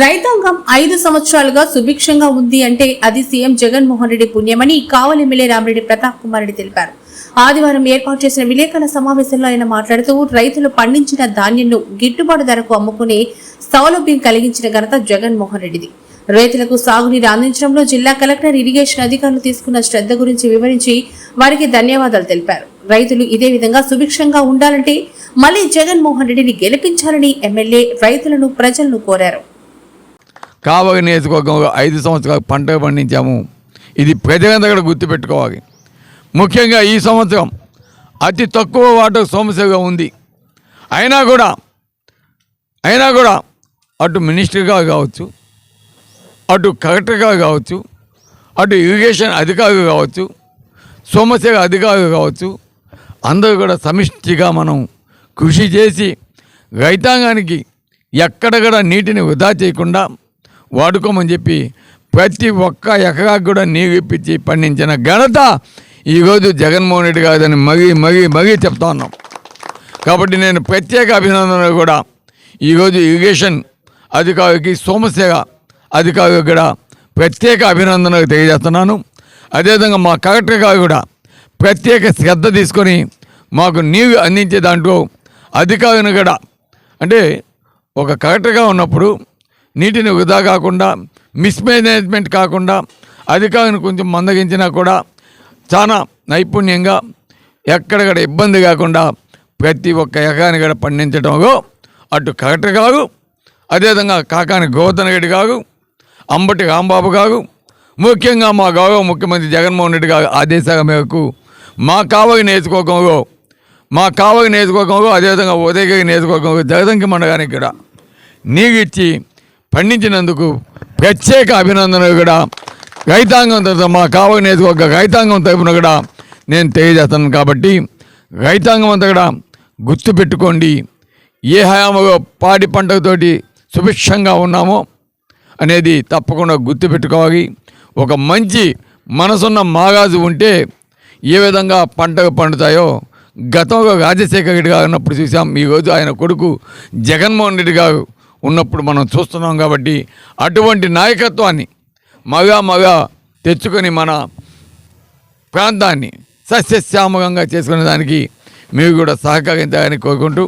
రైతాంగం ఐదు సంవత్సరాలుగా సుభిక్షంగా ఉంది అంటే అది సీఎం జగన్మోహన్ రెడ్డి పుణ్యమని కావలి ఎమ్మెల్యే రామిరెడ్డి ప్రతాప్ కుమార్ రెడ్డి తెలిపారు. ఆదివారం ఏర్పాటు చేసిన విలేకరుల సమావేశంలో ఆయన మాట్లాడుతూ రైతులు పండించిన ధాన్యంను గిట్టుబాటు ధరకు అమ్ముకునే సౌలభ్యం కలిగించిన ఘనత జగన్మోహన్ రెడ్డిది. రైతులకు సాగునీరు అందించడంలో జిల్లా కలెక్టర్ ఇరిగేషన్ అధికారులు తీసుకున్న శ్రద్ధ గురించి వివరించి వారికి ధన్యవాదాలు తెలిపారు. రైతులు ఇదే విధంగా సుభిక్షంగా ఉండాలంటే మళ్ళీ జగన్మోహన్ రెడ్డిని గెలిపించాలని ఎమ్మెల్యే రైతులను ప్రజలను కోరారు. కావగ నియోజకవర్గంలో ఐదు సంవత్సరాలు పంట పండించాము. ఇది ప్రజలందరూ కూడా గుర్తుపెట్టుకోవాలి. ముఖ్యంగా ఈ సంవత్సరం అతి తక్కువ వాటర్ సమస్యగా ఉంది. అయినా కూడా అయినా కూడా అటు మినిస్టర్గా కావచ్చు అటు కలెక్టర్గా కావచ్చు అటు ఇరిగేషన్ అధికారులు కావచ్చు సోమశేఖ అధికారులు కావచ్చు అందరూ కూడా సమిష్టిగా మనం కృషి చేసి రైతాంగానికి ఎక్కడ కూడా నీటిని వృధా చేయకుండా వాడుకోమని చెప్పి ప్రతి ఒక్క ఎకరాకు కూడా నీవు ఇప్పించి పండించిన ఘనత ఈరోజు జగన్మోహన్ రెడ్డి గారిని మరీ మరీ మరీ చెప్తా ఉన్నాం. కాబట్టి నేను ప్రత్యేక అభినందనలు కూడా ఈరోజు ఇరిగేషన్ అధికారికి సోమశేఖ అధికారికి కూడా ప్రత్యేక అభినందనలు తెలియజేస్తున్నాను. అదేవిధంగా మా కలెక్టర్ గారు కూడా ప్రత్యేక శ్రద్ధ తీసుకొని మాకు నీరు అందించే దాంట్లో అధికారులను కూడా అంటే ఒక కలెక్టర్గా ఉన్నప్పుడు నీటిని వృధా కాకుండా మిస్మేనేజ్మెంట్ కాకుండా అధికారులను కొంచెం మందగించినా కూడా చాలా నైపుణ్యంగా ఎక్కడక్కడ ఇబ్బంది కాకుండా ప్రతి ఒక్క ఎకరాన్ని కూడా పండించడంలో అటు కలెక్టర్ కాదు అదేవిధంగా కాకాని గోవర్ధన్ రెడ్డి కాదు అంబటి రాంబాబు కాదు ముఖ్యంగా మా గౌరవ ముఖ్యమంత్రి జగన్మోహన్ రెడ్డి గారు ఆదేశాల మేరకు మా కావలి నియోజకవర్గంలో మా కావలి నియోజకవర్గంలో అదేవిధంగా ఉదయగిరి నియోజకవర్గంలో జగదంకి మండగానికి కూడా నీగిచ్చి పండించినందుకు ప్రత్యేక అభినందనలు కూడా. రైతాంగం తరఫున మా కావక నియోజకవర్గ రైతాంగం తరఫున కూడా నేను తెలియజేస్తాను కాబట్టి రైతాంగం అంతా కూడా గుర్తుపెట్టుకోండి ఏ హయాములో పాడి పంటతోటి సుభిక్షంగా ఉన్నామో అనేది తప్పకుండా గుర్తుపెట్టుకోవాలి ఒక మంచి మనసున్న మాగాజు ఉంటే ఏ విధంగా పంటలు పండుతాయో గతంలో రాజశేఖర రెడ్డి గారు ఉన్నప్పుడు చూసాం. ఈరోజు ఆయన కొడుకు జగన్మోహన్ రెడ్డి గారు ఉన్నప్పుడు మనం చూస్తున్నాం కాబట్టి అటువంటి నాయకత్వాన్ని మగ మగ తెచ్చుకొని మన ప్రాంతాన్ని సస్యశ్యామకంగా చేసుకునే దానికి మీరు కూడా సహకరించాలని కోరుకుంటూ